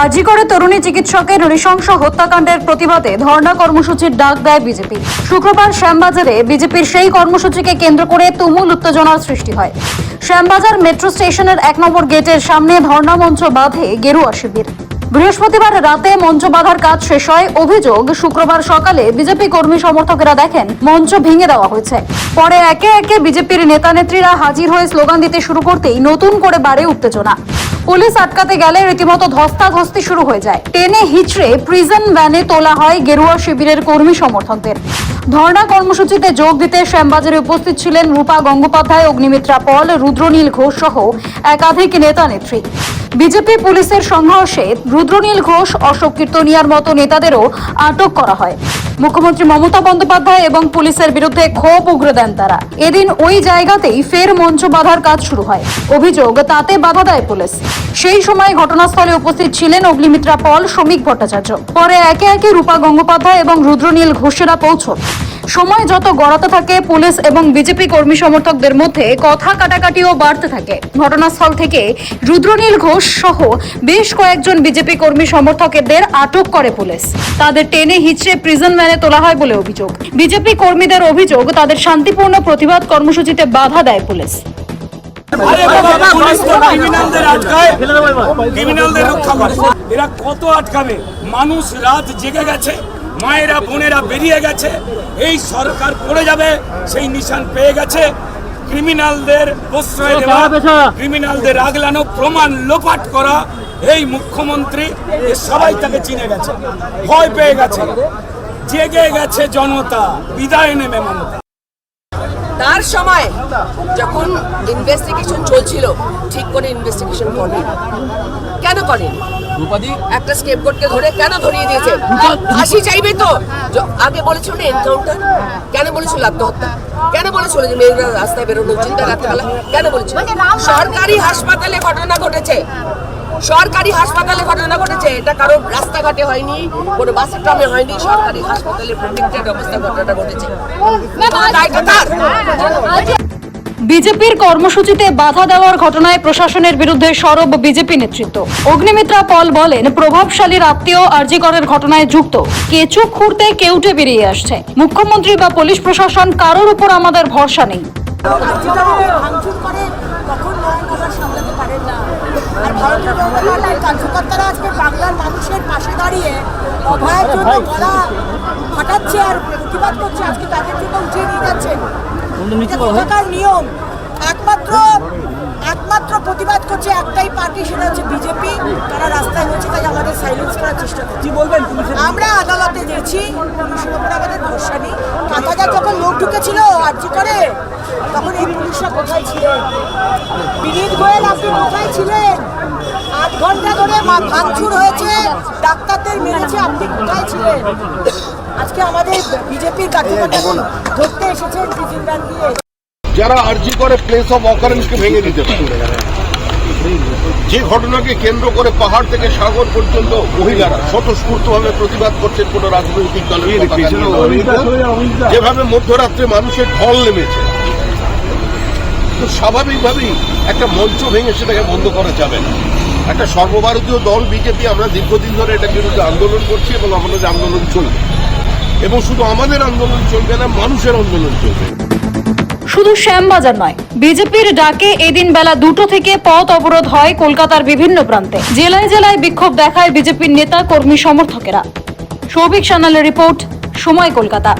আজি করে তরুণী চিকিৎসকের নৃশংস হত্যাকাণ্ডের প্রতিবাদে ধর্ণা কর্মসূচির ডাক দেয় বিজেপি। শুক্রবার শ্যামবাজারে বিজেপির সেই কর্মসূচিকে কেন্দ্র করে তুমুল উত্তেজনার সৃষ্টি হয়। শ্যামবাজার মেট্রো স্টেশনের এক নম্বর গেটের সামনে ধর্ণা মঞ্চ বাঁধে গেরুয়া শিবির। বৃহস্পতিবার রাতে মঞ্চ বাঁধার কাজ শেষ হয়, অভিযোগ শুক্রবার সকালে বিজেপি কর্মী সমর্থকেরা দেখেন, মঞ্চ ভেঙে দেওয়া হয়েছে। পরে একে একে বিজেপির নেতা নেত্রীরা হাজির হয়ে স্লোগান দিতে শুরু করতেই নতুন করে বাড়ে উত্তেজনা। পুলিশ আটকাতে গেলে রীতিমতো ধস্তাধস্তি শুরু হয়ে যায়। টেনে হিচড়ে প্রিজন ভ্যানে তোলা হয় গেরুয়া শিবিরের কর্মী সমর্থকদের। ধর্ণা কর্মসূচিতে যোগ দিতে শ্যামবাজারে উপস্থিত ছিলেন রূপা গঙ্গোপাধ্যায়, অগ্নিমিত্রা পল, রুদ্রনীল ঘোষ সহ একাধিক নেতা নেত্রী বিজেপি পুলিশের সংঘর্ষে রুদ্রনীল ঘোষ, অশোক কীর্তনিয়ার মতো নেতাদেরও আটক করা হয়। মুখ্যমন্ত্রী মমতা বন্দ্যোপাধ্যায় এবং পুলিশের বিরুদ্ধে ক্ষোভ উগ্র দেন তারা। এদিন ওই জায়গাতেই ফের মঞ্চ বাঁধার কাজ শুরু হয়। অভিযোগ, তাতে বাধা দেয় পুলিশ। সেই সময় ঘটনাস্থলে উপস্থিত ছিলেন অগ্নিমিত্রা পল, শ্রমিক ভট্টাচার্য। পরে একে একে রূপা গঙ্গোপাধ্যায় এবং রুদ্রনীল ঘোষেরা পৌঁছন। সময় যত গড়াতে থাকে, পুলিশ এবং বিজেপি কর্মী সমর্থকদের মধ্যে কথা কাটাকাটিও বাড়তে থাকে। ঘটনাস্থল থেকে রুদ্রনীল ঘোষ সহ বেশ কয়েকজন বিজেপি কর্মী সমর্থকদের আটক করে পুলিশ। তাদের টেনে হিচড়ে প্রিজন ভ্যানে তোলা হয় বলে অভিযোগ। বিজেপি কর্মীদের অভিযোগ, তাদের শান্তিপূর্ণ প্রতিবাদ কর্মসূচিতে বাধা দেয় পুলিশ। এরা কত আটকাবে? মানুষ রাত জেগে গেছে। মায়েরা বোনেরা বেরিয়ে গেছে। এই সরকার পড়ে যাবে সেই নিশান পেয়ে গেছে। ক্রিমিনালদের প্রশ্রয় দেওয়া ক্রিমিনালদের আগলানো প্রমাণ লোপাট করা এই মুখ্যমন্ত্রী সবাই তাকে চিনে গেছে ভয় পেয়ে গেছে। জেগে গেছে জনতা বিদায় নেমে মমতা। তার সময় যখন ইনভেস্টিগেশন চলছিল ঠিক করে ইনভেস্টিগেশন করেন। কেন করেন? একটা স্কেপগোটকে ধরে কেন ধরিয়ে দিয়েছে? ফাঁসি চাইবে তো? আগে বলেছিল না এনকাউন্টার কেন বলেছিল আত্মহত্যা? কেন বলেছিল যে মেয়েরা রাস্তায় বেরোনো চিন্তা রাত্রেবেলা কেন বলেছিল? সরকারি হাসপাতালে ঘটনা ঘটেছে। সরকারি হাসপাতালে ঘটনা ঘটেছে। এটা কারও রাস্তাঘাটে হয়নি কোনো বাসের ট্রামে হয়নি সরকারি হাসপাতালে প্রোটেক্টেড অবস্থায় ঘটনা ঘটেছে। বিজেপির কর্মসূচিতে বাধা দেওয়ার ঘটনায় প্রশাসনের বিরুদ্ধে সরব বিজেপি নেতৃত্ব। অগ্নিমিত্রা পল বলেন প্রভাবশালীর আত্মীয় আরজিকরের ঘটনায় যুক্ত। কেঁচু খুঁড়তে কেউটে বেরিয়ে আসছে। মুখ্যমন্ত্রী বা পুলিশ প্রশাসন কারোর উপর আমাদের ভরসা নেই যেভাবে ভাঙচুর করে তখন নরেন্দ্র সামলাতে পারেন না আর ভারতীয় জনতা পার্টির কার্যকর্তারা আজকে বাংলার মানুষের পাশে দাঁড়িয়ে অভয়ের জন্য গলা ফাটাচ্ছে আর প্রতিবাদ করছে আজকে তাদের জন্য উঠিয়ে নিয়ে যাচ্ছেন। কোথাকার নিয়ম। একমাত্র একমাত্র প্রতিবাদ করছে একটাই পার্টি সেটা হচ্ছে বিজেপি। তারা রাস্তায় রয়েছে তাই আমাদের সাইলেন্স করার চেষ্টা করছে। বলবেন? আমরা আদালতে গেছি পুলিশের উপরে আমাদের ভরসা নেই। পাঁচ হাজার যখন লোক ঢুকেছিল আর্জি করে তখন এই পুলিশরা কোথায় ছিলেন? বিনীত গোয়েল আপনি কোথায় মা- ভাঙচুর হয়েছে ডাক্তারদের মেরেছে আপনি কোথায় ছিলেন? আজকে আমাদের বিজেপির কার্যকর্তা ধরতে এসেছেন টিফিন ভ্যান দিয়ে। যারা আর্জি করে প্লেস অফ অকারেন্সকে ভেঙে দিতে যে ঘটনাকে কেন্দ্র করে পাহাড় থেকে সাগর পর্যন্ত মহিলারা স্বতঃস্ফূর্তভাবে প্রতিবাদ করছেন কোন রাজনৈতিক দলের। যেভাবে মধ্যরাত্রে মানুষের ঢল নেমেছে। তো স্বাভাবিকভাবেই একটা মঞ্চ ভেঙে সেটাকে বন্ধ করা যাবে না। একটা সর্বভারতীয় দল বিজেপি আমরা দীর্ঘদিন ধরে এটার বিরুদ্ধে আন্দোলন করছি এবং আমাদের আন্দোলন চলবে। এবং শুধু আমাদের আন্দোলন চলবে না, মানুষের আন্দোলন চলবে। শুধু শ্যামবাজার নয় বিজেপির ডাকে এদিন বেলা দুটো থেকে পথ অবরোধ হয় কলকাতার বিভিন্ন প্রান্তে। জেলায় জেলায় বিক্ষোভ দেখায় বিজেপির নেতা, কর্মী, সমর্থকেরা। সৌভিক সান্যালের রিপোর্ট, সময় কলকাতা।